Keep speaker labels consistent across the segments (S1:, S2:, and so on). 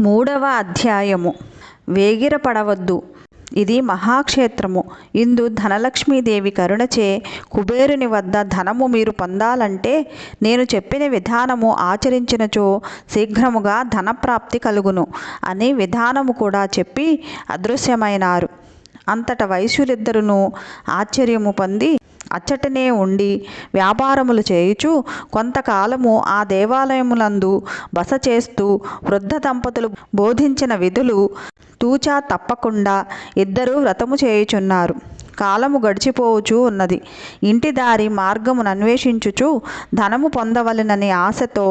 S1: మూడవ అధ్యాయము. వేగిరపడవద్దు. ఇది మహాక్షేత్రము. ఇందు ధనలక్ష్మీదేవి కరుణచే కుబేరుని వద్ద ధనము మీరు పొందాలంటే నేను చెప్పిన విధానము ఆచరించినచో శీఘ్రముగా ధనప్రాప్తి కలుగును అని విధానము కూడా చెప్పి అదృశ్యమైనారు. అంతట వైశ్యులిద్దరును ఆశ్చర్యము పొంది అచ్చటనే ఉండి వ్యాపారములు చేయుచు కొంతకాలము ఆ దేవాలయములందు బస చేస్తూ వృద్ధ దంపతులు బోధించిన విధులు తూచా తప్పకుండా ఇద్దరూ వ్రతము చేయుచున్నారు. కాలము గడిచిపోవచ్చు ఉన్నది. ఇంటి దారి మార్గమును అన్వేషించుచు ధనము పొందవలెనని ఆశతో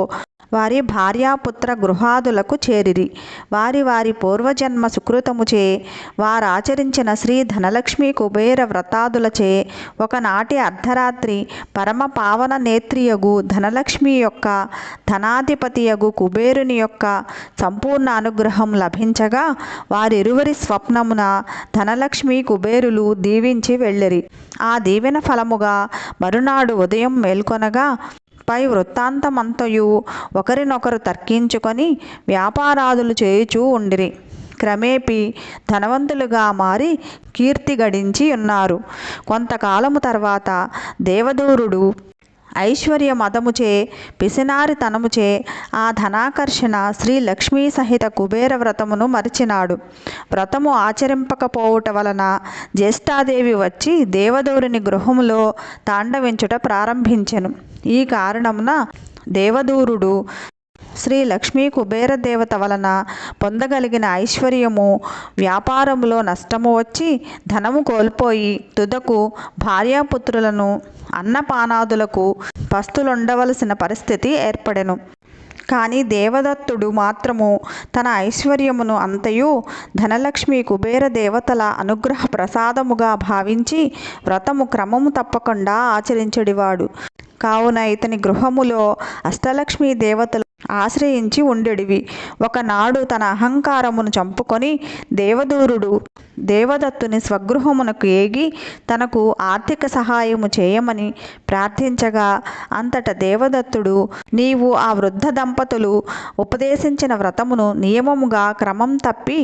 S1: వారి భార్యాపుత్ర గృహాదులకు చేరిరి. వారి వారి పూర్వజన్మ సుకృతముచే వారాచరించిన శ్రీ ధనలక్ష్మి కుబేర వ్రతాదులచే ఒకనాటి అర్ధరాత్రి పరమ పావన నేత్రియగు ధనలక్ష్మి యొక్క ధనాధిపతియగు కుబేరుని యొక్క సంపూర్ణ అనుగ్రహం లభించగా వారిరువరి స్వప్నమున ధనలక్ష్మి కుబేరులు దీవించి వెళ్ళిరి. ఆ దీవెన ఫలముగా మరునాడు ఉదయం మేల్కొనగా పై వృత్తాంతమంతయు ఒకరినొకరు తర్కించుకొని వ్యాపారాదులు చేయుచూ ఉండిరి. క్రమేపీ ధనవంతులుగా మారి కీర్తి గడించి ఉన్నారు. కొంతకాలము తర్వాత దేవదూరుడు ఐశ్వర్య మదముచే పిసినారితనముచే ఆ ధనాకర్షణ శ్రీ లక్ష్మీ సహిత కుబేర వ్రతమును మరిచినాడు. వ్రతము ఆచరింపకపోవుట వలన జ్యేష్ఠాదేవి వచ్చి దేవదూరుని గృహములో తాండవించుట ప్రారంభించెను. ఈ కారణమున దేవదూరుడు శ్రీ లక్ష్మీ కుబేర దేవత వలన పొందగలిగిన ఐశ్వర్యము వ్యాపారములో నష్టము వచ్చి ధనము కోల్పోయి తుదకు భార్యాపుత్రులను అన్నపానాదులకు పస్తులుండవలసిన పరిస్థితి ఏర్పడెను. కానీ దేవదత్తుడు మాత్రము తన ఐశ్వర్యమును అంతయు ధనలక్ష్మి కుబేర దేవతల అనుగ్రహ ప్రసాదముగా భావించి వ్రతము క్రమము తప్పకుండా ఆచరించడివాడు. కావున ఇతని గృహములో అష్టలక్ష్మీ దేవతలు ఆశ్రయించి ఉండెడివి. ఒకనాడు తన అహంకారమును చంపుకొని దేవదూరుడు దేవదత్తుని స్వగృహమునకు ఏగి తనకు ఆర్థిక సహాయము చేయమని ప్రార్థించగా అంతట దేవదత్తుడు నీవు ఆ వృద్ధ దంపతులు ఉపదేశించిన వ్రతమును నియమముగా క్రమం తప్పి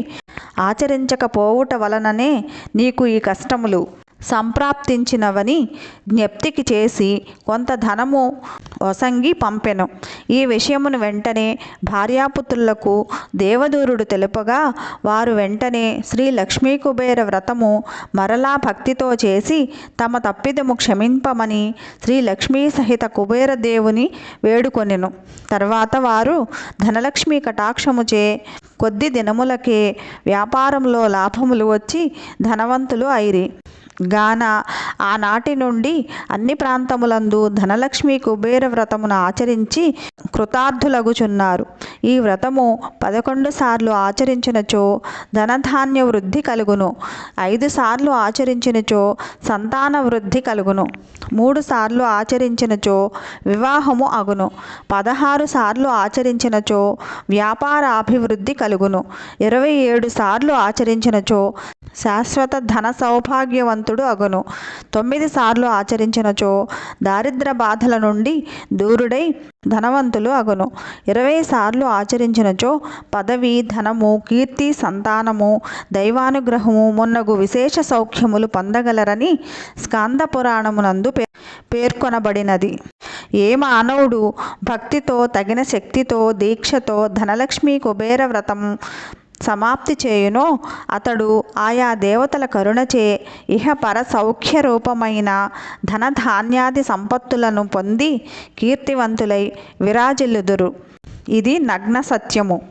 S1: ఆచరించకపోవుట వలననే నీకు ఈ కష్టములు. సంప్రాప్తించినవని జ్ఞప్తికి చేసి కొంత ధనము వసంగి పంపెను. ఈ విషయమును వెంటనే భార్యాపుత్రులకు దేవదూరుడు తెలుపగా వారు వెంటనే శ్రీ లక్ష్మీ కుబేర వ్రతము మరలా భక్తితో చేసి తమ తప్పిదము క్షమింపమని శ్రీ లక్ష్మీ సహిత కుబేర దేవుని వేడుకొనెను. తర్వాత వారు ధనలక్ష్మి కటాక్షముచే కొద్ది దినములకే వ్యాపారంలో లాభములు వచ్చి ధనవంతులు అయిరి గాన ఆనాటి నుండి అన్ని ప్రాంతములందు ధనలక్ష్మి కుబేర వ్రతమును ఆచరించి కృతార్థులగుచున్నారు. ఈ వ్రతము పదకొండు సార్లు ఆచరించినచో ధనధాన్య వృద్ధి కలుగును. ఐదు సార్లు ఆచరించినచో సంతాన వృద్ధి కలుగును. మూడు సార్లు ఆచరించినచో వివాహము అగును. పదహారు సార్లు ఆచరించినచో వ్యాపార అభివృద్ధి కలుగును. ఇరవై ఏడు సార్లు ఆచరించినచో శాశ్వత ధన సౌభాగ్యవంతు సౌభాగ్యవంతుడు అగును. తొమ్మిది సార్లు ఆచరించినచో దారిద్ర బాధల నుండి దూరుడై ధనవంతులు అగును. ఇరవై సార్లు ఆచరించినచో పదవి ధనము కీర్తి సంతానము దైవానుగ్రహము మొన్నగు విశేష సౌఖ్యములు పొందగలరని స్కాంద పురాణమునందు పే పేర్కొనబడినది. ఏ మానవుడు భక్తితో తగిన శక్తితో దీక్షతో ధనలక్ష్మి కుబేర వ్రతం సమాప్తి చేయునో. అతడు ఆయా దేవతల కరుణచే ఇహ పర సౌఖ్య రూపమైన ధనధాన్యాది సంపత్తులను పొంది కీర్తివంతులై విరాజిల్లుదురు. ఇది నగ్న సత్యము.